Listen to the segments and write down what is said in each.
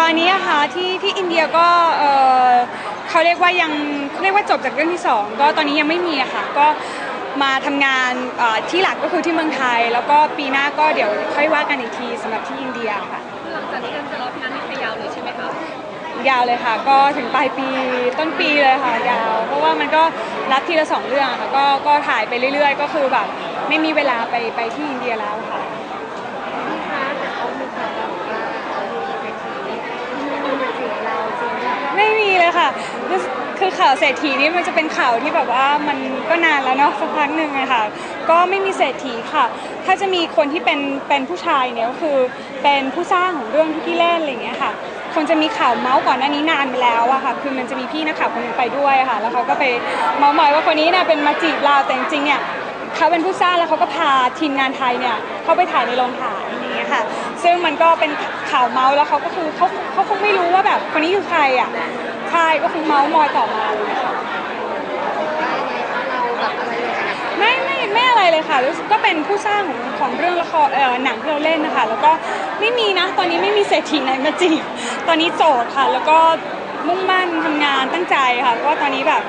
ตอนนี้อะค่ะที่ที่อินเดียก็เออเขาเรียกว่ายังเขาเรียกว่าจบจากเรื่องที่สองก็ตอนนี้ยังไม่มีอะค่ะก็มาทำงานเอ่อที่หลักก็คือที่เมืองไทย แล้วก็ปีหน้าก็เดี๋ยวค่อยว่ากันอีกทีสำหรับที่อินเดียค่ะ หลังจากนี้กันจะรับงานให้ยาวเลยใช่ไหมคะยาวเลยค่ะ ก็ถึงปลายปีต้นปีเลยค่ะ ยาว เพราะว่ามันก็รับทีละสองเรื่องอะค่ะก็ก็ถ่ายไปเรื่อยๆ ก็คือแบบไม่มีเวลาไปไปที่อินเดียแล้วค่ะพี่คะแต่เขามีข่าวบอกว่าเขามีเศรษฐีมีมาจีบเราจริงหรือเปล่า ไม่มีเลย คือข่าวเศรษฐีนี่มันจะเป็นข่าวที่แบบว่ามันก็นานแล้วเนาะสักพักหนึ่งอะค่ะ ก็ไม่มีเศรษฐีค่ะ ถ้าจะมีคนที่เป็นเป็นผู้ชายเนี่ยก็คือเป็นผู้สร้างของเรื่องที่พี่เล่นอะไรอย่างเงี้ยค่ะคนจะมีข่าวเมาส์ก่อนหน้านี้นานไปแล้วอะค่ะ คือมันจะมีพี่นักข่าวคนหนึงไปด้วยค่ะ แล้วเขาก็ไปเมาส์มอยว่าคนนี้เนี่ยเป็นมาจีบเราแต่จริงๆเนี่ยเขาเป็นผู้สร้างแล้วเขาก็พาทีมงานไทยเนี่ยเข้าไปถ่ายในโรงถ่ายอย่างเงี้ยค่ะ ซึ่งมันก็เป็นข่าวเมาส์แล้วเขาก็คือเขาเขาคงไม่รู้ว่าแบบคนนี้คือใครอะ ใช่ก็คือเมาส์มอยต่อมาเลยค่ะว่ายังไงคะเราแบบอะไรเลยขนาดนั้นไม่ไม่ไม่อะไรเลยค่ะรู้สึกก็เป็นผู้สร้างของของเรื่องละครเอ่อหนังที่เราเล่นนะคะ แล้วก็ไม่มีนะ ตอนนี้ไม่มีเศรษฐีไหนมาจีบตอนนี้โสดค่ะ แล้วก็มุ่งมั่นทำงานตั้งใจค่ะแล้วก็ตอนนี้แบบ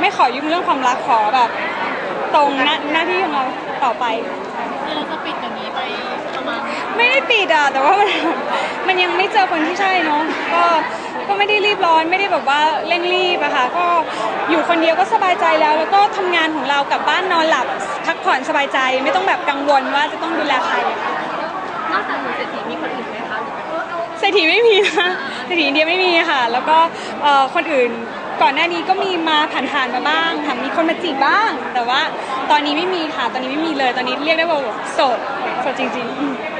ไม่ขอยุ่งเรื่องความรักขอแบบ ตรงหน้าหน้าที่ของเราต่อไป คือเราจะปิดอย่างนี้ไปประมาณ ไม่ได้ปิดอะแต่ว่ามันมัน ยังไม่เจอคนที่ใช่เนาะก็ก็ไม่ได้รีบร้อนไม่ได้แบบว่าเร่งรีบอะค่ะก็อยู่คนเดียวก็สบายใจแล้ว แล้วก็ทำงานของเรากลับบ้านนอนหลับพักผ่อนสบายใจ ไม่ต้องแบบกังวลว่าจะต้องดูแลใครอะค่ะนอกจากหนูเศรษฐีมีคนอื่นไหมคะเศรษฐีไม่มีนะเศรษฐีอินเดียไม่มีค่ะ แล้วก็เอ่อคนอื่นก่อนหน้านี้ก็มีมาผ่านๆมาบ้างค่ะมีคนมาจีบบ้าง แต่ว่าตอนนี้ไม่มีค่ะตอนนี้ไม่มีเลย ตอนนี้เรียกได้ว่าโสดโสดจริง ๆ